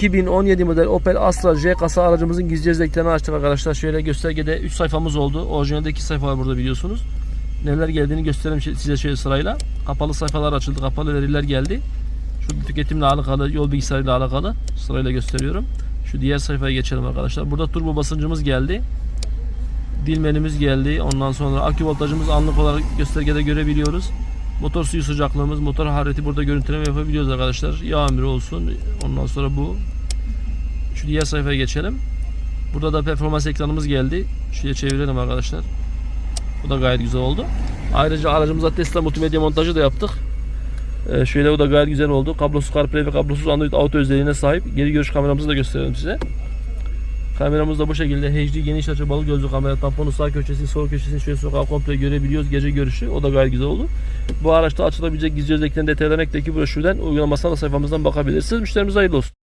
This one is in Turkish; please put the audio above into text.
2017 model Opel Astra J kasa aracımızın gizli özelliklerini açtık arkadaşlar. Şöyle göstergede 3 sayfamız oldu. Orijinalde 2 sayfa var burada biliyorsunuz. Neler geldiğini göstereyim şi- size şöyle sırayla. Kapalı sayfalar açıldı. Kapalı veriler geldi. Şu tüketimle alakalı, yol bilgisayarıyla alakalı sırayla gösteriyorum. Şu diğer sayfaya geçelim arkadaşlar. Burada turbo basıncımız geldi. Dil menümüz geldi. Ondan sonra akü voltajımız anlık olarak göstergede görebiliyoruz. Motor suyu sıcaklığımız, motor harareti burada görüntüleme yapabiliyoruz arkadaşlar. Yağ ömrü olsun. Ondan sonra bu. Şu diğer sayfaya geçelim. Burada da performans ekranımız geldi. Şuraya çevirelim arkadaşlar. Bu da gayet güzel oldu. Ayrıca aracımıza Tesla multimedya montajı da yaptık. Ee, şöyle o da gayet güzel oldu. Kablosuz CarPlay ve kablosuz Android Auto özelliğine sahip. Geri görüş kameramızı da gösterelim size. Kameramız da bu şekilde HD geniş açı balık gözlü kamera tamponu sağ köşesini sol köşesini şöyle sokağa komple görebiliyoruz gece görüşü o da gayet güzel oldu. Bu araçta açılabilecek gizli özelliklerini detaylanan ekteki broşürden uygulamasına da sayfamızdan bakabilirsiniz. Müşterimize hayırlı olsun.